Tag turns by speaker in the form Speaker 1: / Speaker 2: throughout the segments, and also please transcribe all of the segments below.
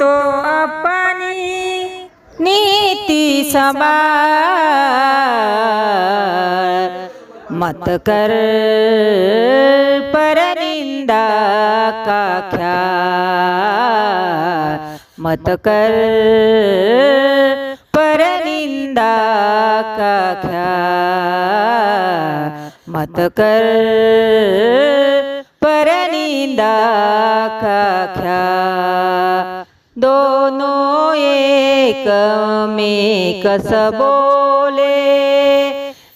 Speaker 1: तो अपनी नीति समा मत कर पर निंदा का ख्याल मत कर पर निंदा का ख्याल मत कर पर निंदा का ख्याल दोनों एक में कस बोले।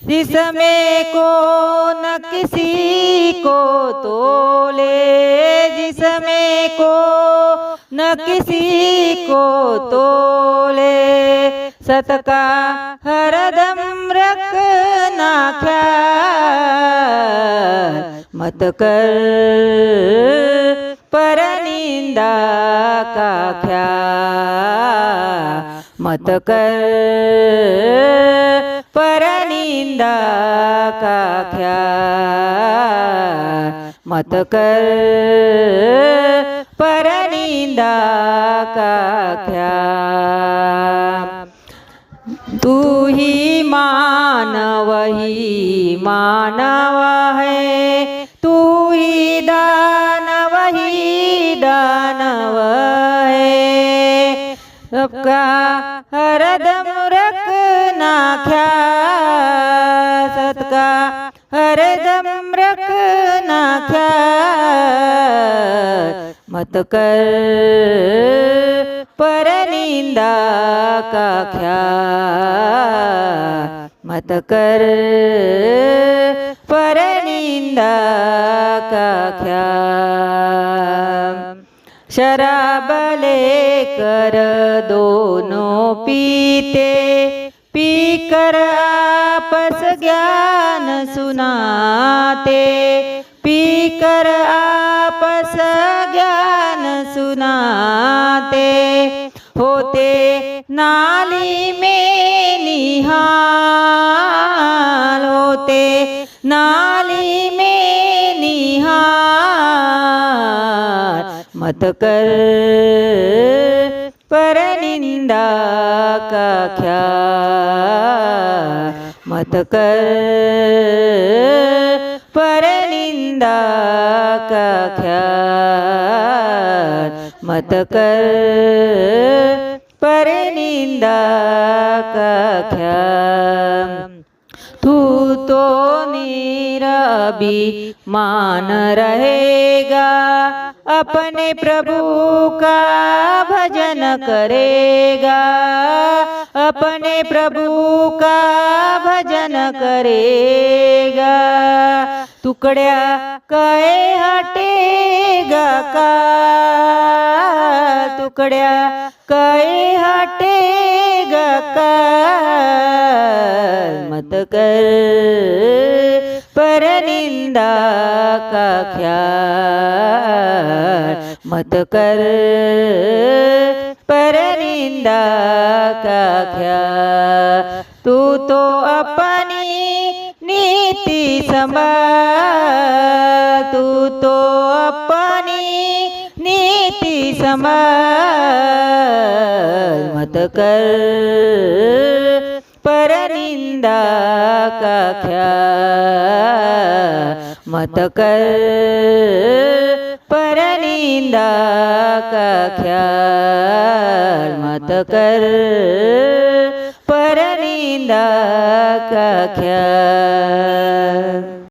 Speaker 1: जिसमें को न किसी को तोले। जिसमें को न किसी को तोले। सत का हरदम रखना ख्याल मत कर। निंदा का ख्याल मत कर परनिंदा का ख्याल मत कर परनिंदा का तू ही मानव ही मानवा. सबका हरदम रखना ख्याल सतका हरदम रखना ख्याल मत कर पर निंदा का ख्या. मत कर पर निंदा का ख्या. शराबले कर दोनों पीते पीकर आपस ज्ञान सुनाते पीकर आपस ज्ञान सुनाते होते नाली में निहाल होते ना मत कर। पर निंदा का ख्याल मत कर। पर निंदा का ख्याल मत कर। पर निंदा का ख्याल तू तो नीरबी मान रहेगा, अपने प्रभु का भजन करेगा, अपने प्रभु का भजन करेगा। तुकड्या काय हटेगा का? टुकड़िया कई हटेगा कर मत कर परिंदा का ख्याल मत कर परिंदा का ख्याल। तू तो अपनी नीति समा तू तो अपनी समाज मत कर। पर निंदा का ख्या। मत कर। पर निंदा का ख्याल मत कर। पर निंदा का ख्याल